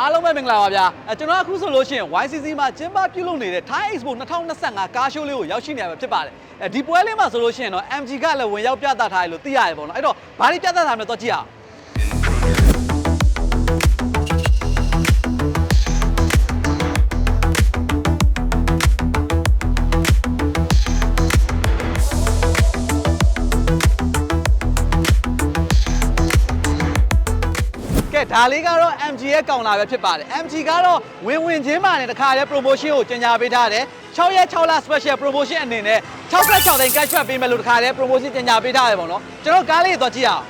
အားလုံးပဲမင်္ဂလာပါဗျာအဲကျွန်တော်အခုဆိုလို့ရှိရင် YCC မှာကျင်းပပြုလုပ်နေတဲ့ Thai Expo 2025ကားရှိုးလေးကိုရောက်ရှိနေရမှာဖြစ်ပါတယ်အဲဒီပွဲလေးမှာဆိုလို့ရှိရင်တော့ MG ကလည်းဝင်ရောက်ပြသထားတယ်လို့သိရတယ်ပေါ့နော်အဲ့တော့ဘာတွေပြသထားမလဲတော့ကြည့်အောင် ကဲဒါလေးကတော့ MG ရဲ့ကောင်လာပဲဖြစ်ပါတယ် MG ကတော့ဝင်ဝင်ချင်းမာနဲ့တခါတည်း promotion ကိုကြေညာပေးထားတယ်6ရက်6လ special promotion အနေနဲ့66သိန်း cash back ပေးမယ်လို့တခါတည်း promotion ကြေညာပေးထားတယ်ပေါ့နော်ကျွန်တော်ကားလေးကိုသွားကြည့်အောင်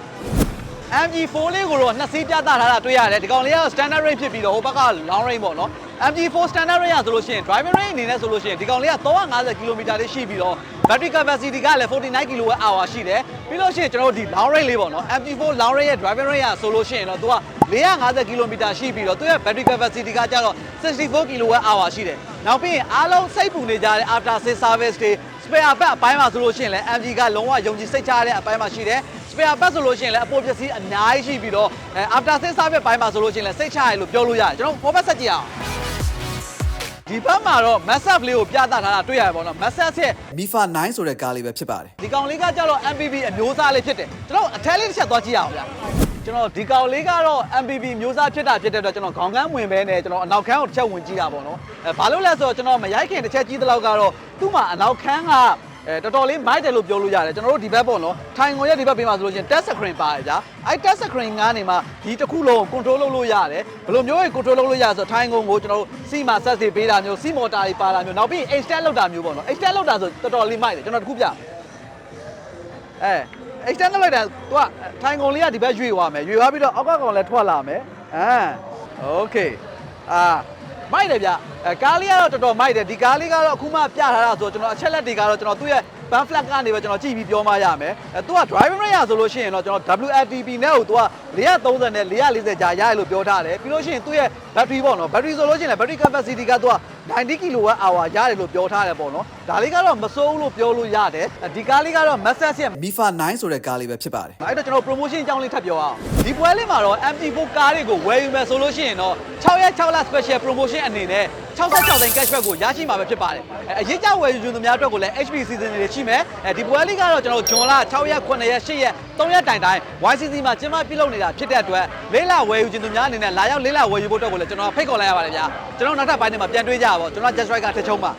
MG4 လေးကိုတော့နှစ်စီးပြသထားတာတွေ့ရတယ်ဒီကောင်လေးက standard range ဖြစ်ပြီးတော့ဟိုဘက်က long range ပေါ့နော် MG4 standard range ရဆိုလို့ရှိရင် driving range အနေနဲ့ဆိုလို့ရှိရင်ဒီကောင်လေးက350 km လေးရှိပြီးတော့ battery capacity ကလည်း49 kWh ရှိတယ်ပြီးလို့ရှိရင်ကျွန်တော်တို့ဒီ long range လေးပေါ့နော် MG4 long range ရဲ့ driving range ရဆိုလို့ရှိရင်တော့သူက 450 km ရှိပြီးတော့သူရဲ့ battery capacity ကကျတော့64 kWh ရှိတယ်နောက်ပြီးရင်အားလုံးစိတ်ပူနေကြတဲ့ after sales service တွေ spare part အပိုင်းမှာဆိုလို့ရှိရင်လည်း MG ကလုံးဝယုံကြည်စိတ်ချရတဲ့အပိုင်းမှာရှိတယ် spare part ဆိုလို့ရှိရင်လည်းအပေါ်ပစ္စည်းအများကြီးရှိပြီးတော့အဲ after sales service ဘိုင်းမှာဆိုလို့ရှိရင်လည်းစိတ်ချရတယ်လို့ပြောလို့ရတယ်ကျွန်တော် format ဆက်ကြည့်အောင်ဒီဘက်မှာတော့ massage လေးကိုပြသထားတာတွေ့ရတယ်ပေါ့နော် massage ရဲ့ Mifa 9ဆိုတဲ့ကားလေးပဲဖြစ်ပါတယ်ဒီကောင်လေးကကြတော့ MPV အမျိုးအစားလေးဖြစ်တယ်ကျွန်တော်အထက်လေးတစ်ချက်သွားကြည့်အောင်ဗျာ ကျွန်တော်ဒီကောင်လေးကတော့ MPV မျိုးစားဖြစ်တာဖြစ်တဲ့အတွက်ကျွန်တော်ခေါင်းကန်းဝင်ပဲနဲ့ကျွန်တော်အနောက်ခန်းကိုတစ်ချက်ဝင်ကြည့်တာပေါ့နော်အဲဘာလို့လဲဆိုတော့ကျွန်တော်မရိုက်ခင်တစ်ချက်ကြည့်တဲ့လောက်ကတော့သူ့မှာအနောက်ခန်းကအဲတော်တော်လေးမိုက်တယ်လို့ပြောလို့ရတယ်ကျွန်တော်တို့ဒီဘက်ပေါ့နော်ထိုင်ကုန်ရဲ့ဒီဘက်ပေးမှာဆိုလို့ရှိရင် touch screen ပါတယ်ဗျာအဲ touch screen ကနေမှဒီတစ်ခုလုံးကို control လုပ်လို့ရတယ်ဘယ်လိုမျိုးရင် control လုပ်လို့ရဆိုတော့ထိုင်ကုန်ကိုကျွန်တော်တို့စီမှာဆက်စီပေးတာမျိုးစီမော်တာတွေပါတာမျိုးနောက်ပြီး extend လုပ်တာမျိုးပေါ့နော် extend လုပ်တာဆိုတော်တော်လေးမိုက်တယ်ကျွန်တော်တစ်ခုပြအဲ extend လုပ်လိုက်တာ तू ကထိုင်ကုန်လေးကဒီဘက်ရွေသွားမယ်ရွေသွားပြီးတော့အောက်ကကောင်လည်းထွက်လာမယ်အာโอเคအာမိုက်တယ်ဗျအဲကားလေးကတော့တော်တော်မိုက်တယ်ဒီကားလေးကတော့အခုမှပြထားတာဆိုတော့ကျွန်တော်အချက်လက်တွေကတော့ကျွန်တော်သူ့ရဲ့ ban flag ကနေပဲကျွန်တော်ကြည့်ပြီးပြောမှရမယ်အဲသူက driving range ဆိုလို့ရှိရင်တော့ကျွန်တော် WLTP နဲ့ကိုသူက430နဲ့440ကြာရရလို့ပြောထားတယ်ပြီးလို့ရှိရင်သူ့ရဲ့ battery ပေါ့နော် battery ဆိုလို့ရှိရင် battery capacity ကသူက90 kWh ရတယ်လို့ပြောထားတယ်ပေါ့နော်ဒါလေးကတော့မစိုးဘူးလို့ပြောလို့ရတယ်ဒီကားလေးကတော့ Mazda ရဲ့ Mifa 9ဆိုတဲ့ကားလေးပဲဖြစ်ပါတယ်အဲ့တော့ကျွန်တော် promotion အကြောင်းလေးထပ်ပြောအောင်ဒီပွဲလေးမှာတော့ MP4 ကားတွေကိုဝယ်ယူမယ်ဆိုလို့ရှိရင်တော့6ရက်6လ special promotion အနေနဲ့ 66သိန်း cashback ကိုရရှိမှာပဲဖြစ်ပါတယ်အဲအရေးကြဝယ်ယူသူများအတွက်ကိုလည်း HP season တွေရှိမယ်အဲဒီပွဲလေးကတော့ကျွန်တော်ဂျွန်လ6ရက်9ရက်10ရက်3ရက်တိုင်တိုင် YCC မှာကျင်းပပြုလုပ်နေတာဖြစ်တဲ့အတွက်လေးလာဝယ်ယူခြင်းသူများအနေနဲ့လာရောက်လေးလာဝယ်ယူဖို့အတွက်ကိုလည်းကျွန်တော်ဖိတ်ခေါ်လိုက်ရပါတယ်ဗျာကျွန်တော်နောက်ထပ်ပိုင်းတွေမှာပြန်တွေ့ကြပါပေါ့ကျွန်တော် Just Right ကတစ်ချုံပါ